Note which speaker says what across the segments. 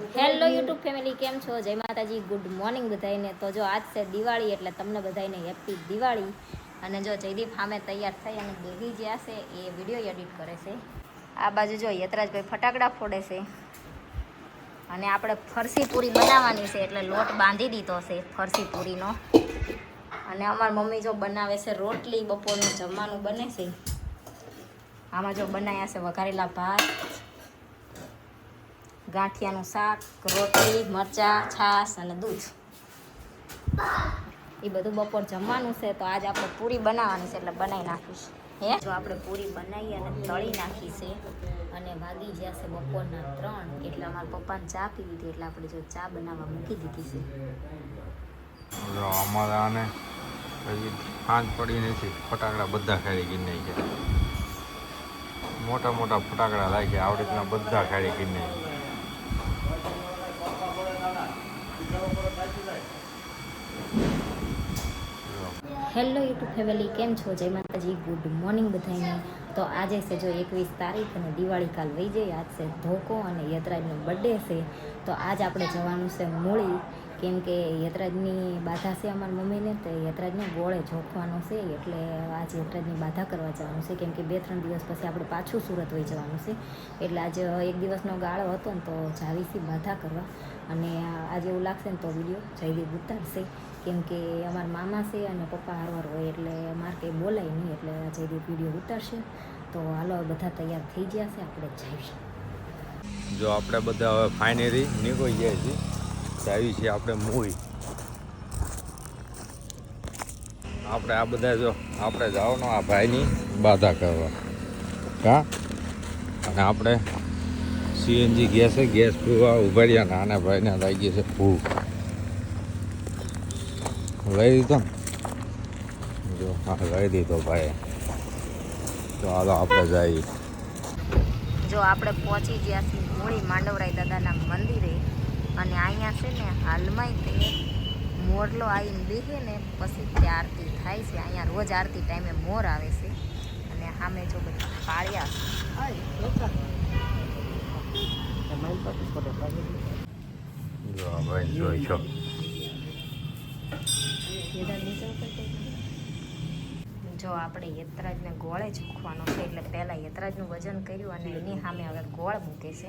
Speaker 1: Hello YouTube family, કેમ છો? જય માતાજી, ગુડ મોર્નિંગ બધાને તો જો આજ છે દિવાળી, એટલે તમને બધાને હેપી દિવાળી. અને જો જયદીપ સામે તૈયાર થઈ અને બેબી જે છે, એ વીડિયો એડિટ કરે છે. આ બાજુ જો યતરાજભાઈ ફટાકડા ફોડે છે. અને આપણે ફરસી પૂરી બનાવવાની છે, એટલે લોટ બાંધી દીધો છે, ફરસી પૂરીનો. અને અમારી મમ્મી જો બનાવે છે રોટલી, બપોરનું જમવાનું બને છે. આમાં જો બનાવ્યા છે વઘારેલા ભાત ગાંઠિયાનું શાક, રોટલી, મરચાં, છાશ અને દૂધ. એ બધું બપોર જમવાનું છે, તો આજ આપણે પૂરી બનાવવાની છે, એટલે બનાવી નાખીશ. હે? જો આપણે પૂરી બનાવી અને તળી નાખી છે, અને વાગી ગયા છે બપોરના ત્રણ, એટલે અમારા પપ્પાને ચા પી દીધી એટલે આપણે જો ચા બનાવવા મૂકી દીધી છે.
Speaker 2: અમારાને હજી સાંજ પડી નથી, ફટાકડા બધા ખાડી ગઈ મોટા મોટા ફટાકડા લાગ્યા આવડે રીતના બધા ખાડી ગઈ
Speaker 1: હેલો યુટ્યુબ ફેમિલી, કેમ છો? જય માતાજી, ગુડ મોર્નિંગ બધાને તો આજે છે જો એકવીસ તારીખ અને દિવાળી કાલ વહી જાય આજ છે ધોકો અને યતરાજનો બર્થડે છે. તો આજ આપણે જવાનું છે મૂળી. કેમ કે યતરાજની બાધા છે અમારી મમ્મીને, તો યતરાજને ગોળે જોખવાનો છે. એટલે આજ યતરાજની બાધા કરવા જવાનું છે. કેમ કે બે ત્રણ દિવસ પછી આપણે પાછું સુરત વહી જવાનું છે. એટલે આજે એક દિવસનો ગાળો હતો ને તો જાવીથી બાધા કરવા. અને આજે એવું લાગશે ને તો વીડિયો જયદીપ ઉતારશે. કેમ કે અમારા મામા છે અને પપ્પા હારવાર હોય એટલે અમારે કંઈ બોલાય નહીં એટલે જયદીપ વીડિયો ઉતારશે. તો હાલો બધા તૈયાર થઈ ગયા છે, આપણે જઈશું.
Speaker 2: જો આપણે બધા હવે ફાઇનલી નીકળી ગયા છીએ. આવી છીએ આપણે મૂવી. આપણે આ બધા જો, આપણે જવાનો આ ભાઈની બાધા કરવા. કા? અને આપણે સીએનજી ગેસ ગેસ પીવા ઊભા રહ્યા નાના ભાઈને લાગી છે ભૂખ. લઈ દીધો ને જો હા લઈ દીધો ભાઈ ચાલો આપણે જઈએ
Speaker 1: જો આપણે પહોંચી ગયા છીએ મૂળી માંડવરાય દાદાના મંદિરે અને અહીંયા છે ને હાલમાં તે મોરલો આવીને બેસે ને પછી તે આરતી થાય છે અહીંયા રોજ આરતી ટાઈમે મોર આવે છે અને સામે જો બધા પાળ્યા
Speaker 2: જો ભાઈ જોઈ છો
Speaker 1: જો આપણે યતરાજને ગોળે ચૂકવાનો છે એટલે પહેલાં યતરાજનું વજન કર્યું અને એની સામે હવે ગોળ મૂકે છે.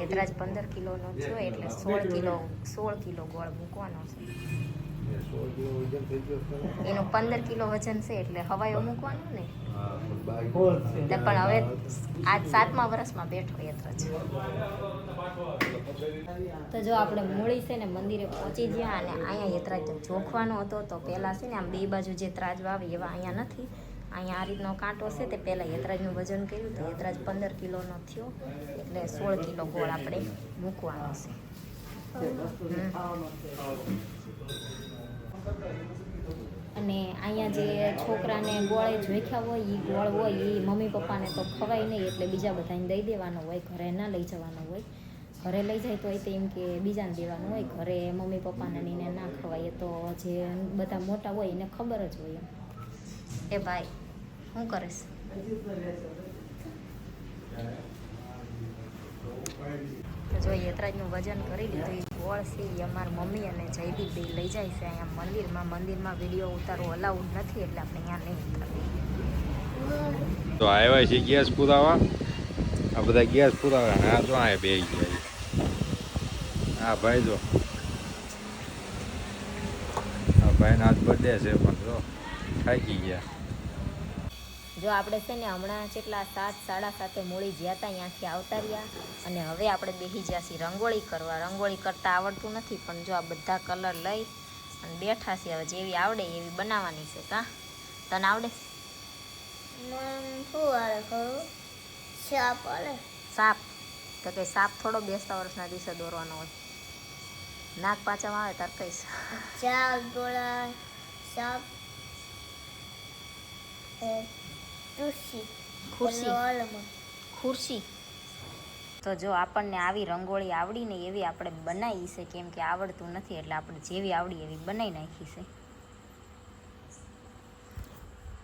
Speaker 1: યતરાજ પંદર કિલોનો થયો એટલે સોળ કિલો સોળ કિલો ગોળ મૂકવાનો છે. એનું પંદર કિલો વજન છે એટલે હવાયો મૂકવાનું ને? એટલે પણ હવે આજ સાતમા વર્ષમાં બેઠો યતરાજ તો જો આપણે મૂળી છે ને મંદિરે પહોંચી ગયા અને અહીંયા યત્રાજ જોખવાનો હતો તો પહેલાં છે ને આમ બે બાજુ જે ત્રાજ વાવે એવા અહીંયા નથી. અહીંયા આ રીતનો કાંટો છે તે પહેલાં યતરાજનું વજન કર્યું તો યત્રાજ પંદર કિલોનો થયો એટલે સોળ કિલો ગોળ આપણે મૂકવાનો છે. અને અહીંયા જે છોકરાને ગોળે જોખ્યા હોય એ ગોળ હોય એ મમ્મી પપ્પાને તો ખવાય નહીં, એટલે બીજા બધાને દઈ દેવાનો હોય, ઘરે ના લઈ જવાનો હોય. ઘરે લઈ જાય તો એ તેમ કે બીજાને દેવાનું હોય, ઘરે મમ્મી પપ્પાને ને એને ના ખવાય. તો જે બધા મોટા હોય, એને ખબર જ હોય એમ. એ ભાઈ શું કરીશ? જો યતરાજનું વજન કરી લીધું એ ગોળ છે એ અમારા મમ્મી અને જયદીપ બે લઈ જાય છે અહીંયા મંદિરમાં. મંદિરમાં વીડિયો ઉતારવો અલાઉડ નથી એટલે આપણે અહીંયા નહીં
Speaker 2: તો આવ્યા છે ગેસ પુરાવા? આ બધા ગેસ પુરાવા. આ તો આ બે ગયા હા ભાઈ જો. આ ભાઈના આજ બર્થડે છે પણ જો, થાકી ગયા.
Speaker 1: જો આપણે છે ને હમણાં જેટલા સાત સાડા સાતે મૂળી જ્યાં હતા ત્યાંથી આવતા રહ્યા અને હવે આપણે બેસી જ્યાં છીએ રંગોળી કરવા. રંગોળી કરતાં આવડતું નથી પણ જો આ બધા કલર લઈ અને બેઠા છીએ હવે જેવી આવડે એવી બનાવવાની છે. કા? તને આવડે? સાપ તો કે સાપ થોડો બેસતા વર્ષના દિવસે દોરવાનો હોય. નાક પાછામાં આવે તાર કહીશ.
Speaker 3: ચાલ ગોળા સાપ.
Speaker 1: ખુરશી. ખુરશી. તો જો આપણને આવી રંગોળી આવડી ને એવી આપણે બનાવી છે કેમ કે આવડતું નથી એટલે આપણે જેવી આવડી એવી બનાવી નાખી છે.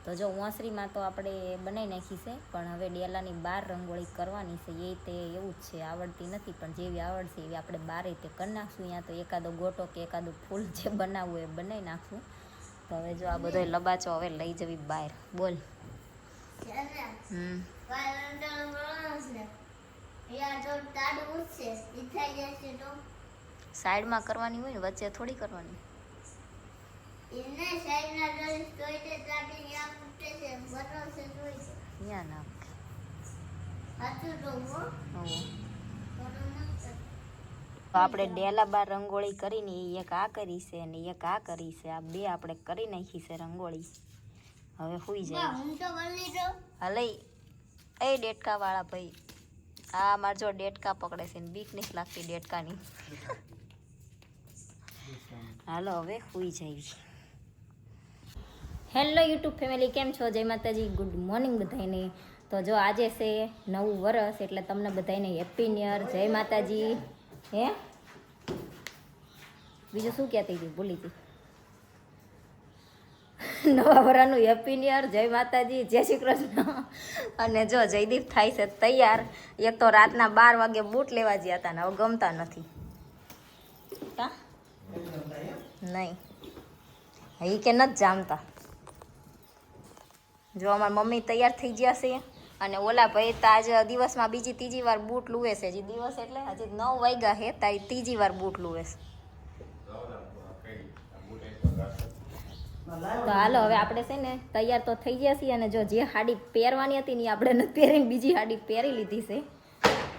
Speaker 1: તો જો ઓસરીમાં તો આપણે બનાવી નાખી છે પણ હવે ડેલાની બાર રંગોળી કરવાની છે એ તે એવું જ છે આવડતી નથી પણ જેવી આવડશે એવી આપણે બારે તે કરી નાખશું. ત્યાં તો એકાદો ગોટો કે એકાદું ફૂલ જે બનાવવું એ બનાવી નાખશું. તો હવે જો આ બધો લબાચો હવે લઈ જવી બહાર. બોલ. સાઈડમાં કરવાની હોય ને, વચ્ચે થોડી કરવાની. આપણે ડેલા બાર રંગોળી કરીને એક આ કરી છે અને એક આ કરી છે. આ બે આપણે કરી નાખી છે રંગોળી. હવે સુઈ જાય. હાલે એ ડેટકા વાળા ભાઈ. આ માર જો ડેટકા પકડે છે ને બીક નથી લાગતી ડેટકાની હાલો હવે સુઈ જાય. હેલો યુટ્યુબ ફેમિલી કેમ છો? જય માતાજી ગુડ મોર્નિંગ બધાને તો જો આજે છે નવું વરસ એટલે તમને બધાને હેપી ન્યુ યર જય માતાજી. હે? બીજું શું કહેતી હતી ભૂલી હતી નવા વરાનું હેપી ન્યુ યર જય માતાજી, જય શ્રી કૃષ્ણ. અને જો જયદીપ થાય છે તૈયાર એક તો રાતના બાર વાગે બૂટ લેવા ગયા હતા ને હવે ગમતા નથી. નહીં. એ કે નથી જામતા. જો અમારા મમ્મી તૈયાર થઈ ગયા છે અને ઓલા ભાઈ તો આજે દિવસમાં બીજી ત્રીજી વાર બૂટ લુવે છે. હજી દિવસ એટલે હજી નવ વાગ્યા છે, તારી ત્રીજી વાર બૂટ લુવે છે. તો હાલો, હવે આપણે છે ને તૈયાર તો થઈ ગયા છીએ અને જો જે હાડી પહેરવાની હતી ને આપણે નથી પહેરીને બીજી હાડી પહેરી લીધી છે.